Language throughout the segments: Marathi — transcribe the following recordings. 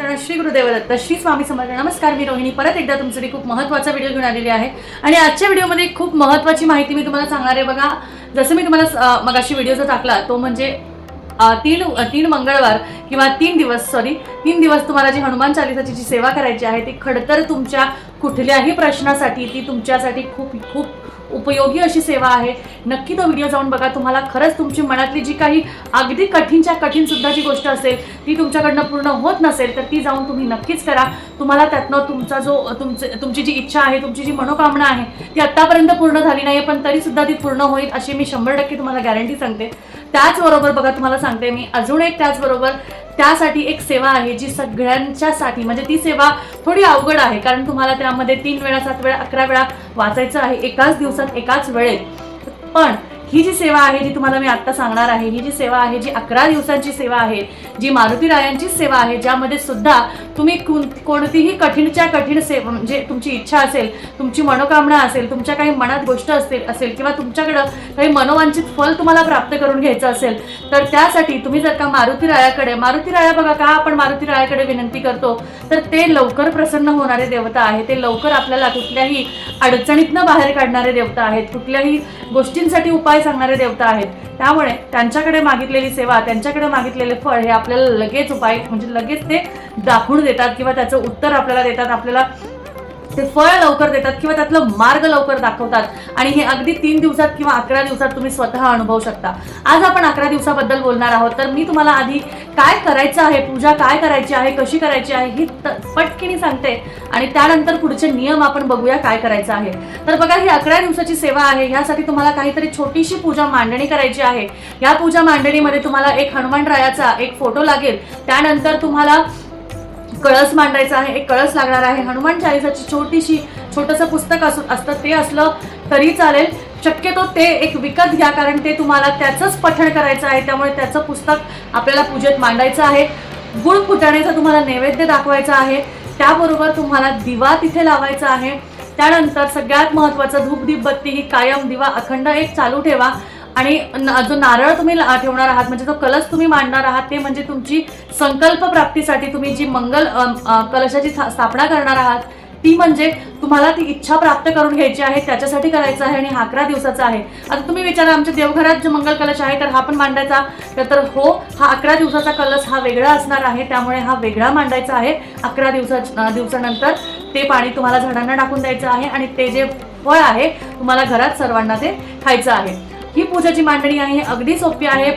मंडळ श्री गुरुदेवदत्त श्री स्वामी समर्थ नमस्कार मी रोहिणी. परत एकदा तुमच्यासाठी खूप महत्त्वाचा व्हिडिओ घेऊन आलेली आहे. आणि आजच्या व्हिडिओमध्ये खूप महत्त्वाची माहिती मी तुम्हाला सांगणार आहे. बघा जसं मी तुम्हाला मगाशी व्हिडिओ जो टाकला तो म्हणजे तीन तीन मंगळवार किंवा तीन दिवस सॉरी तीन दिवस तुम्हाला जी हनुमान चालिसाची जी सेवा करायची आहे ती खडतर तुमच्या कुठल्याही प्रश्नासाठी ती तुमच्यासाठी खूप खूप उपयोगी अशी सेवा आहे. नक्की तो व्हिडिओ जाऊन बघा. तुम्हाला खरंच तुमची मनातली जी काही अगदी कठीणच्या कठीण सुद्धा जी गोष्ट असेल ती तुमच्याकडनं पूर्ण होत नसेल तर ती जाऊन तुम्ही नक्कीच करा. तुम्हाला त्यातनं तुमचा जो तुमचे तुमची जी इच्छा आहे तुमची जी मनोकामना आहे ती आत्तापर्यंत पूर्ण झाली नाही पण तरीसुद्धा ती पूर्ण होईल अशी मी शंभर टक्के तुम्हाला गॅरंटी सांगते. त्याचबरोबर बघा तुम्हाला सांगते मी अजून एक त्याचबरोबर त्यासाठी एक सेवा आहे जी सगळ्यांच्यासाठी म्हणजे ती सेवा थोडी अवघड आहे कारण तुम्हाला त्यामध्ये तीन वेळा सात वेळा अकरा वेळा वाचायचं आहे एकाच दिवसात एकाच वेळेत. पण ही जी सेवा आहे जी तुम्हाला मी आत्ता सांगणार आहे ही जी सेवा आहे जी अकरा दिवसांची सेवा आहे जी मारुती रायांचीच सेवा आहे ज्यामध्ये सुद्धा तुम्ही कोण- कोणतीही कठीणच्या कठीण सेवा म्हणजे तुमची इच्छा असेल तुमची मनोकामना असेल तुमच्या काही मनात गोष्ट असेल असेल किंवा तुमच्याकडं काही मनोवांछित फल तुम्हाला प्राप्त करून घ्यायचं असेल तर त्यासाठी तुम्ही जर का मारुती रायाकडे मारुती राया बघा का आपण मारुती रायाकडे विनंती करतो तर ते लवकर प्रसन्न होणारे देवता आहे ते लवकर आपल्याला कुठल्याही अडचणीतनं बाहेर काढणारे देवता आहेत. कुठल्याही गोष्टींसाठी उपाय सांगणारे देवता आहेत. त्यामुळे त्यांच्याकडे मागितलेली सेवा त्यांच्याकडे मागितलेले फळ हे आपल्याला लगेच उपाय म्हणजे लगेच ते दाखवून देतात किंवा त्याचं उत्तर आपल्याला देतात. आपल्याला ते फळ लवकर देतात किंवा त्यातलं मार्ग लवकर दाखवतात. आणि हे अगदी तीन दिवसात किंवा अकरा दिवसात तुम्ही स्वतः अनुभवू शकता. आज आपण अकरा दिवसाबद्दल बोलणार आहोत. तर मी तुम्हाला आधी काय करायचं आहे पूजा काय करायची आहे कशी करायची आहे ही त- पटकिनी सांगते. आणि त्यानंतर पुढचे नियम आपण बघूया काय करायचं आहे. तर बघा ही अकरा दिवसाची सेवा आहे. ह्यासाठी तुम्हाला काहीतरी छोटीशी पूजा मांडणी करायची आहे. या पूजा मांडणीमध्ये तुम्हाला एक हनुमान रायाचा एक फोटो लागेल. त्यानंतर तुम्हाला कळस मांडायचा आहे एक कळस लागणार आहे. हनुमान चालिसाची छोटीशी छोटंसं पुस्तक असं असतं ते असलं तरी चालेल. शक्यतो ते एक विकत घ्या कारण ते तुम्हाला त्याचंच पठण करायचं आहे. त्यामुळे त्याचं पुस्तक आपल्याला पूजेत मांडायचं आहे. गुळ फुटाण्याचा तुम्हाला नैवेद्य दाखवायचा आहे. त्याबरोबर तुम्हाला दिवा तिथे लावायचा आहे. त्यानंतर सगळ्यात महत्त्वाचं धूप दीप बत्ती ही कायम दिवा अखंड एक चालू ठेवा. आणि न- जो नारळ तुम्ही ला- ठेवणार आहात म्हणजे जो कलश तुम्ही मांडणार आहात ते म्हणजे तुमची संकल्प प्राप्तीसाठी तुम्ही जी मंगल कलशाची स्थापना करणार आहात ती म्हणजे तुम्हाला ती इच्छा प्राप्त करून घ्यायची आहे त्याच्यासाठी करायचं आहे आणि हा अकरा दिवसाचा आहे. आता तुम्ही विचारा आमच्या देवघरात जो मंगल कलश आहे तर हा पण मांडायचा तर- हो हा अकरा दिवसाचा कलश हा वेगळा असणार आहे त्यामुळे हा वेगळा मांडायचा आहे. अकरा दिवसा दिवसानंतर ते पाणी तुम्हाला झाडांना टाकून द्यायचं आहे आणि ते जे फळ आहे तुम्हाला घरात सर्वांना ते खायचं आहे. ही पूजाची मांडणी आहे. ही अगदी सोपी आहे.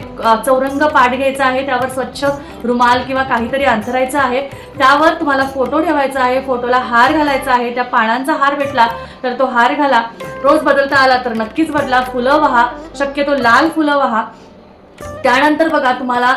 चौरंग पाठ घ्यायचा आहे. त्यावर स्वच्छ रुमाल किंवा काहीतरी अंथरायचं आहे. त्यावर तुम्हाला फोटो ठेवायचा आहे. फोटोला हार घालायचा आहे. त्या पानांचा हार भेटला तर तो हार घाला. रोज बदलता आला तर नक्कीच बदला. फुलं वहा. शक्यतो लाल फुलं वहा. त्यानंतर बघा तुम्हाला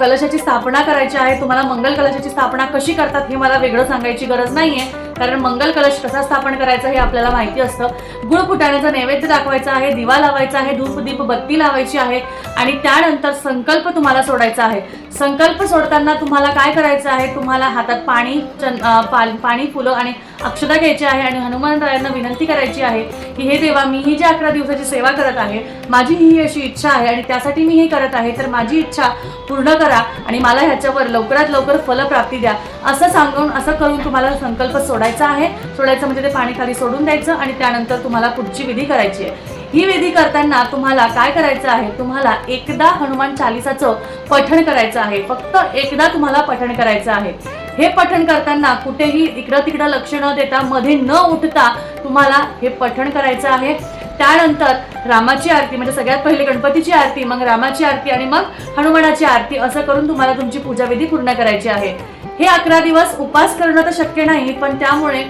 कलशाची स्थापना करायची आहे तुम्हाला मंगल कलशाची स्थापना कशी करतात हे मला वेगळं सांगायची गरज नाही आहे कारण मंगल कलश कसा स्थापन करायचा हे आपल्याला माहिती असतं. गुळ फुटाण्याचा नैवेद्य दाखवायचा आहे दिवा लावायचा आहे धूप दीप बत्ती लावायची आहे आणि त्यानंतर संकल्प तुम्हाला सोडायचा आहे. संकल्प सोडताना तुम्हाला काय करायचं आहे? तुम्हाला हातात पाणी चन- पाणी फुलं आणि अक्षता घ्यायची आहे आणि हनुमानरायांना विनंती करायची आहे की हे देवा मी ही जी अकरा दिवसाची सेवा करत आहे माझी ही अशी इच्छा आहे आणि त्यासाठी मी हे करत आहे. तर माझी इच्छा पूर्ण करा आणि मला ह्याच्यावर लवकरात लवकर फलप्राप्ती द्या. असं सांगून असं करून तुम्हाला संकल्प सोडायचा आहे. सोडायचं म्हणजे ते पाणी खाली सोडून द्यायचं आणि त्यानंतर तुम्हाला पुढची विधी करायची आहे. ही विधी करताना तुम्हाला काय करायचं आहे? तुम्हाला एकदा हनुमान चालिसाचं पठण करायचं आहे. फक्त एकदा तुम्हाला पठण करायचं आहे. हे पठण करताना कुठेही इकडं तिकडं लक्ष न देता मध्ये न उठता तुम्हाला हे पठण करायचं आहे. त्यानंतर रामाची आरती म्हणजे सगळ्यात पहिले गणपतीची आरती मग रामाची आरती आणि मग हनुमानाची आरती असं करून तुम्हाला तुमची पूजाविधी पूर्ण करायची आहे. हे अकरा दिवस उपास करणं तर शक्य नाही पण त्यामुळे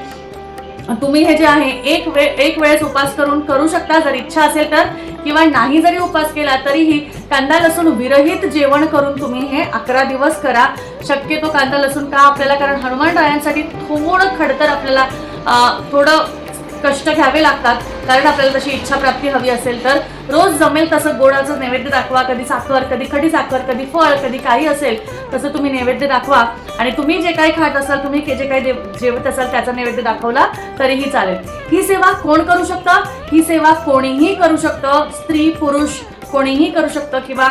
तुम्ही हे जे आहे एक वेळ एक वेळेस उपास करून करू शकता. जर इच्छा असेल तर किंवा नाही जरी उपास केला तरीही कांदा लसूण विरहित जेवण करून तुम्ही हे अकरा दिवस करा. शक्यतो कांदा लसूण का आपल्याला? कारण हनुमान रायांसाठी थोडं खडतर आपल्याला थोडं कष्ट घ्यावे लागतात. कारण आपल्याला तशी इच्छा प्राप्ती हवी असेल तर रोज जमेल तसं गोडाचं नैवेद्य दाखवा. कधी साखर कधी खडी साखर कधी फळ कधी काही असेल तसं तुम्ही नैवेद्य दाखवा. आणि तुम्ही जे काही खात असाल तुम्ही जे काही देव- जेवत असाल त्याचा नैवेद्य दाखवला तरीही चालेल. ही सेवा कोण करू शकतं? ही सेवा कोणीही करू शकतं. स्त्री पुरुष कोणीही करू शकतं किंवा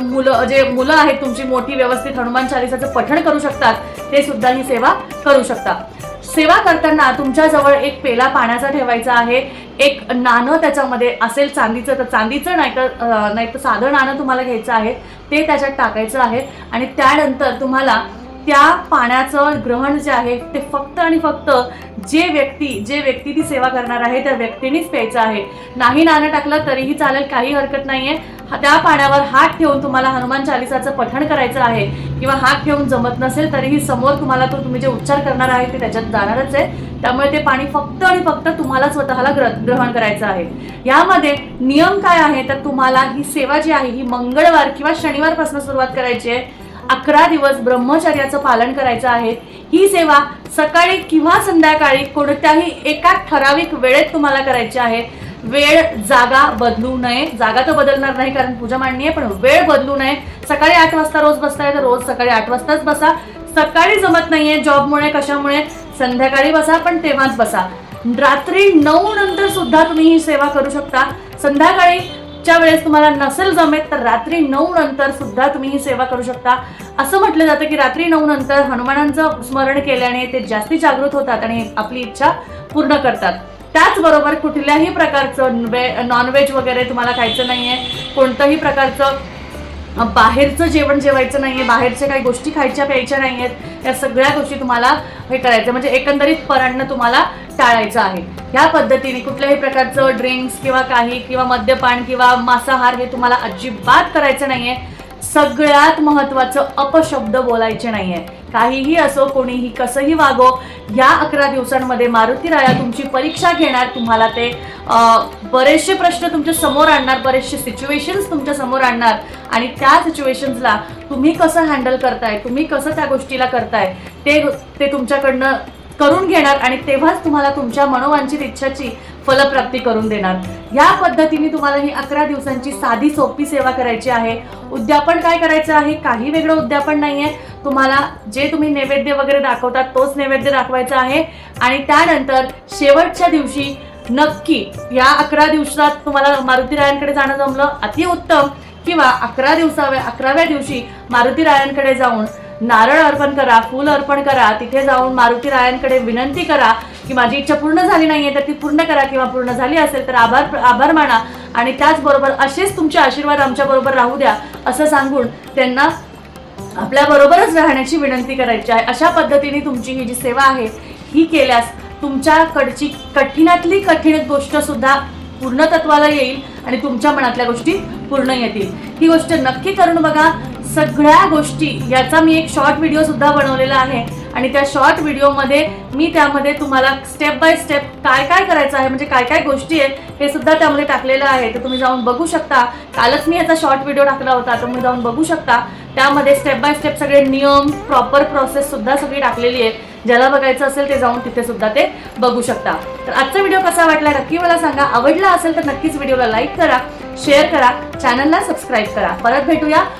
मुलं जे मुलं आहेत तुमची मोठी व्यवस्थित हनुमान चालिसाचं पठण करू शकतात ते सुद्धा ही सेवा करू शकता. सेवा करताना तुमच्याजवळ एक पेला पाण्याचा ठेवायचा आहे. एक नाणं त्याच्यामध्ये असेल चांदीचं तर चांदीचं नाही तर नाही तर साधं नाणं तुम्हाला घ्यायचं आहे. ते त्याच्यात टाकायचं आहे. आणि त्यानंतर तुम्हाला त्या पाण्याचं ग्रहण जे आहे ते फक्त आणि फक्त जे व्यक्ती जे व्यक्ती ती सेवा करणार आहे त्या व्यक्तीनेच प्यायचं आहे. नाही नाणं टाकलं तरीही चालेल काही हरकत नाही आहे त्या पाण्यावर हात ठेवून तुम्हाला हनुमान चालिसाचं पठण करायचं आहे किंवा हात ठेवून जमत नसेल तरीही समोर तुम्हाला तो तुम्ही जे उच्चार करणार आहे ते त्याच्यात जाणारच आहे. त्यामुळे ते पाणी फक्त आणि फक्त तुम्हाला स्वतःला ग्र ग्रहण करायचं आहे. यामध्ये नियम काय आहे? तर तुम्हाला ही सेवा जी आहे ही मंगळवार किंवा शनिवारपासून सुरुवात करायची आहे. अकरा दिवस ब्रह्मचर्याचं पालन करायचं आहे. ही सेवा सकाळी किंवा संध्याकाळी कोणत्याही एका ठराविक वेळेत तुम्हाला करायची आहे. वेळ जागा बदलू नये. जागा तर बदलणार नाही कारण पूजा मांडणी आहे पण वेळ बदलू नये. सकाळी आठ वाजता रोज बसताय तर रोज सकाळी आठ वाजताच बसा. सकाळी जमत नाहीये जॉबमुळे कशामुळे? संध्याकाळी बसा पण तेव्हाच बसा. रात्री नऊ नंतर सुद्धा तुम्ही ही सेवा करू शकता. संध्याकाळी च्या वेळेस तुम्हाला नसेल जमेत तर रात्री नऊ नंतर सुद्धा तुम्ही ही सेवा करू शकता. असं म्हटलं जातं की रात्री नऊ नंतर हनुमानांचं स्मरण केल्याने ते जास्ती जागृत होतात आणि आपली इच्छा पूर्ण करतात. त्याचबरोबर कुठल्याही प्रकारचं वे नॉनव्हेज वगैरे तुम्हाला खायचं नाहीये कोणतंही प्रकारचं बाहेरचं जेवण जेवायचं नाहीये बाहेरच्या काही गोष्टी खायच्या प्यायच्या नाहीयेत या सगळ्या गोष्टी तुम्हाला हे करायचं म्हणजे एकंदरीत परांना तुम्हाला टाळायचं आहे. ह्या पद्धतीने कुठल्याही प्रकारचं ड्रिंक्स किंवा काही किंवा मद्यपान किंवा मांसाहार हे तुम्हाला अजिबात करायचं नाहीये. सगळ्यात महत्वाचं अपशब्द बोलायचे नाहीये. काहीही असो कोणीही कसंही वागो या अकरा दिवसांमध्ये मारुती राया तुमची परीक्षा घेणार. तुम्हाला ते बरेचसे प्रश्न तुमच्यासमोर आणणार बरेचसे सिच्युएशन्स तुमच्यासमोर आणणार. आणि त्या सिच्युएशन्सला तुम्ही कसं हँडल करताय तुम्ही कसं त्या गोष्टीला करताय ते ते तुमच्याकडनं करून घेणार आणि तेव्हाच तुम्हाला तुमच्या मनोवांछित इच्छाची फलप्राप्ती करून देणार. या पद्धतीने तुम्हाला ही अकरा दिवसांची साधी सोपी सेवा करायची आहे. उद्यापन काय करायचं आहे? काही वेगळं उद्यापन नाही आहे तुम्हाला जे तुम्ही नैवेद्य वगैरे दाखवतात तोच नैवेद्य दाखवायचा आहे. आणि त्यानंतर शेवटच्या दिवशी नक्की या अकरा दिवसात तुम्हाला मारुती रायांकडे जाणं जमलं. अतिउत्तम. किंवा अकरा दिवसाव्या अकराव्या दिवशी मारुती रायांकडे जाऊन नारळ अर्पण करा फूल अर्पण करा तिथे जाऊन मारुती रायांकडे विनंती करा की माझी इच्छा पूर्ण झाली नाही आहे तर ती पूर्ण करा किंवा पूर्ण झाली असेल तर आभार आभार माना. आणि त्याचबरोबर असेच तुमचे आशीर्वाद आमच्याबरोबर राहू द्या असं सांगून त्यांना आपल्याबरोबरच राहण्याची विनंती करायची आहे. अशा पद्धतीने तुमची ही जी सेवा आहे ही केल्यास तुमच्याकडची कठीणातली कठीण गोष्टसुद्धा पूर्णतत्वाला येईल आणि तुमच्या मनातल्या गोष्टी पूर्ण येतील. ही गोष्ट नक्की करून बघा. सगळ्या गोष्टी याचा मी एक शॉर्ट व्हिडिओ सुद्धा बनवलेला आहे. आणि त्या शॉर्ट व्हिडिओमध्ये मी त्यामध्ये तुम्हाला स्टेप बाय स्टेप काय काय करायचं आहे म्हणजे काय काय गोष्टी आहेत हे सुद्धा त्यामध्ये टाकलेलं आहे. तर तुम्ही जाऊन बघू शकता. कालच मी याचा शॉर्ट व्हिडिओ टाकला होता तुम्ही जाऊन बघू शकता. त्यामध्ये स्टेप बाय स्टेप सगळे नियम प्रॉपर प्रोसेस सुद्धा सगळी टाकलेली आहे. ज्याला बघायचं असेल ते जाऊन तिथे सुद्धा ते बघू शकता. तर आजचा व्हिडिओ कसा वाटला नक्की मला सांगा. आवडला असेल तर नक्कीच व्हिडिओला लाईक करा शेअर करा चॅनलला सबस्क्राईब करा. परत भेटूया